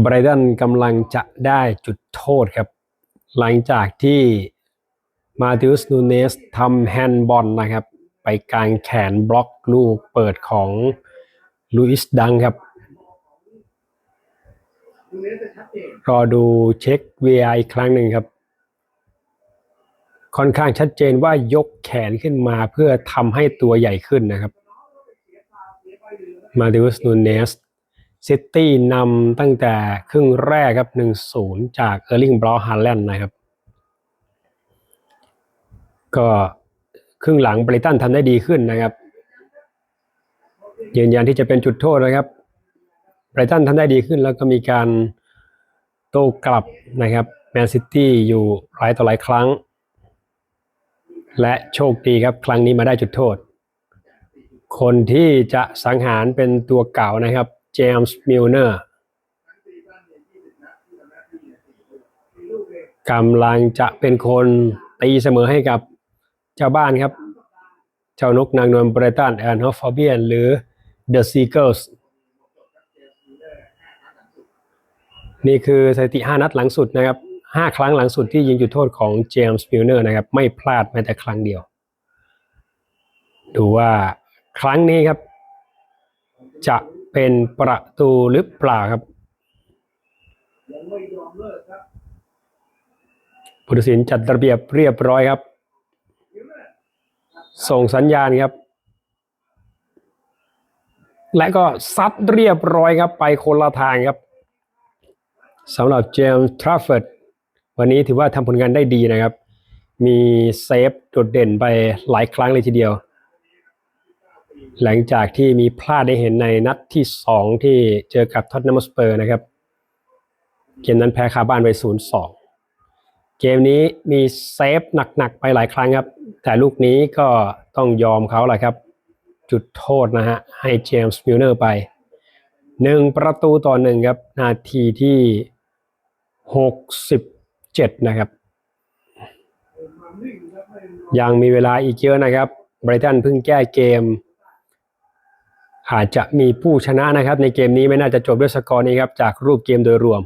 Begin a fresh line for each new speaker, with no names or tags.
ไบรตันกำลังจะได้จุดโทษครับ หลังจากที่มาติอุสนูเนสทำแฮนด์บอลนะครับ ไปกลางแขนบล็อกลูกเปิดของลุอิสดังครับ รอดูเช็ค VI อีกครั้งหนึ่งครับ ค่อนข้างชัดเจนว่ายกแขนขึ้นมาเพื่อทำให้ตัวใหญ่ขึ้นนะครับ มาติอุสนูเนส ซิตี้นำตั้งแต่ครึ่งแรกครับ 1-0 จากเออร์ลิงบรอฮาแลนด์นะครับ ก็ครึ่งหลังบริตันทำได้ดีขึ้นนะครับยืนยันที่จะเป็นจุดโทษนะครับไบรตันทำได้ดีขึ้นแล้วก็มีการโต้กลับนะครับแมนซิตี้อยู่หลายต่อหลายครั้ง และโชคดีครับ ครั้งนี้มาได้จุดโทษ คนที่จะสังหารเป็นตัวเก่านะครับ เจมส์มิลเนอร์กำลังจะเป็นคนตีเสมอให้กับเจ้าบ้านครับ เจ้านกนางนวลไบรตันแอนฮอฟฟอร์เบียนหรือเดอะซีเกิลส์นี่คือสถิติ 5 นัดหลังสุดนะครับ 5 ครั้งหลังสุดที่ยิงจุดโทษของเจมส์มิลเนอร์นะครับ ไม่พลาดแม้แต่ครั้งเดียว ดูว่าครั้งนี้ครับ จะ เป็นประตูหรือเปล่าครับผู้ตัดสินจัดระเบียบเรียบร้อยครับ ส่งสัญญาณครับ และก็ซัดเรียบร้อยครับ ไปคนละทางครับสำหรับเจมส์ทราฟเฟิร์ดวันนี้ถือว่าทำผลงานได้ดีนะครับ มีเซฟโดดเด่นไปหลายครั้งเลยทีเดียว หลังจากที่มีพลาดได้เห็นในนัดที่2ที่เจอกับท็อตแนมสเปอร์นะครับ เกมนั้นแพ้คาบ้านไป 0-2 เกมนี้มีเซฟหนักๆไปหลายครั้งครับ แต่ลูกนี้ก็ต้องยอมเขาแหละครับ จุดโทษนะฮะ ให้เจมส์มิลเนอร์ไป 1 ประตูต่อหนึ่งครับ นาทีที่ 67 นะครับ ยังมีเวลาอีกเยอะนะครับไบรตันเพิ่งแก้เกม อาจจะมีผู้ชนะนะครับ ในเกมนี้ไม่น่าจะจบด้วยสกอร์นี้ครับจากรูปเกมโดยรวม